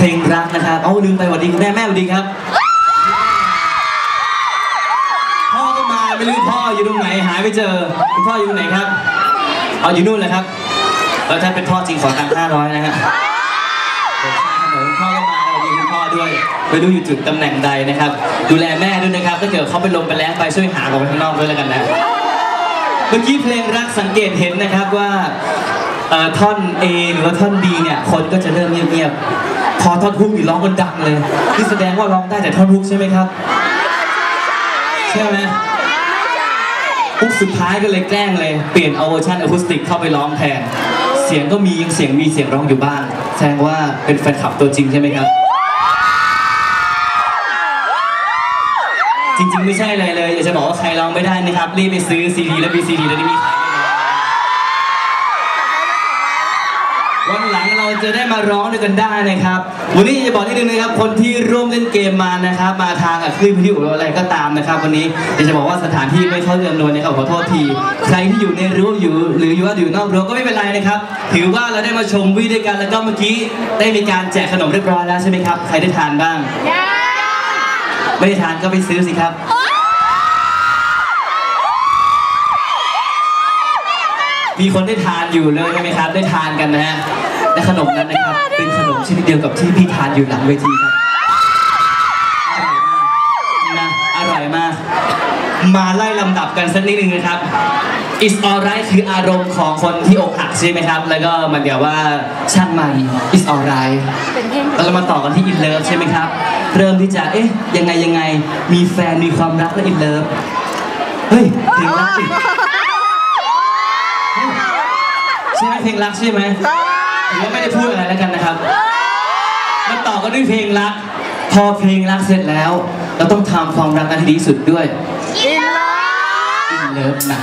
เพลงรักนะครับ เอาลืมไปสวัสดีคุณแม่แม่สวัสดีครับ พ่อก็มาไม่รู้พ่ออยู่ตรงไหนหายไปเจอคุณพ่ออยู่ตรงไหนครับ เอาอยู่นู่นเลยครับ แล้วถ้าเป็นพ่อจริงขอตังค์ห้าร้อยนะฮะเดี๋ยวข้ามถนนพ่อก็มาสวัสดีคุณพ่อด้วยไม่รู้อยู่จุดตำแหน่งใดนะครับ ดูแลแม่ด้วยนะครับ ถ้าเกิดเขาไปลงไปแล้วไปช่วยหาออกไปข้างนอกด้วยแล้วกันนะเมื่อกี้เพลงรักสังเกตเห็นนะครับว่าท่อน A หรือว่าท่อน B เนี่ย คนก็จะเริ่มเงียบๆ พอท่อนฮุกนี่ร้องกันดังเลยนี่แสดงว่าร้องได้แต่ท่อนฮุกใช่ไหมครับใช่ไหมฮุกสุดท้ายก็เลยแกล้งเลยเปลี่ยนเอาเวอร์ชันอะคูสติกเข้าไปร้องแทน เสียงก็มียังเสียงมีเสียงร้องอยู่บ้างแสดงว่าเป็นแฟนคลับตัวจริงใช่ไหมครับ จริงๆไม่ใช่อะไรเลยอยากจะบอกว่าใครร้องไม่ได้นะครับรีบไปซื้อซีดีและบีซีดีแล้วนี่มี ลังเราจะได้มาร้องด้วยกันได้นะครับ วันนี้จะบอกนิดนึงนะครับ คนที่ร่วมเล่นเกมมานะครับ มาทางคลื่นวิทยุหรืออะไรก็ตามนะครับ วันนี้อยากจะบอกว่าสถานที่ไม่เข้าเรื่องนวลนะครับขอโทษที ใครที่อยู่ในรั้วอยู่ หรืออยู่ว่าอยู่นอกรั้วก็ไม่เป็นไรนะครับ ถือว่าเราได้มาชมวิวด้วยกันแล้วก็เมื่อกี้ได้มีการแจกขนมเรียบร้อยแล้วใช่ไหมครับ ใครได้ทานบ้าง ไม่ได้ทานก็ไปซื้อสิครับมีคนได้ทานอยู่เลยใช่ไหมครับ ได้ทานกันนะฮะและ ขนมนั้นนะครับ เป็นขนมชนิดเดียวกับที่พี่ทานอยู่หลังเวทีครับนะอร่อยมาก มาไล่ลำดับกันสักนิดนึงนะครับ is alright คืออารมณ์ของคนที่อกหักใช่ไหมครับ แล้วก็มันเดี๋ยวว่าช่างมัน is alright แล้วเรามาต่อกันที่ in love ใช่ไหมครับ เริ่มที่จะ เอ๊ะ ยังไงยังไง มีแฟน มีความรักและ in love เฮ้ยเพลงรักสิเฮ้ยใช่ไหมเพลงรักใช่ไหม ถือว่าไม่ได้พูดอะไรแล้วกันนะครับมาต่อกันด้วยเพลงรัก พอเพลงรักเสร็จแล้ว เราต้องทำความรักกันให้ดีที่สุดด้วย กินเลย in love นะ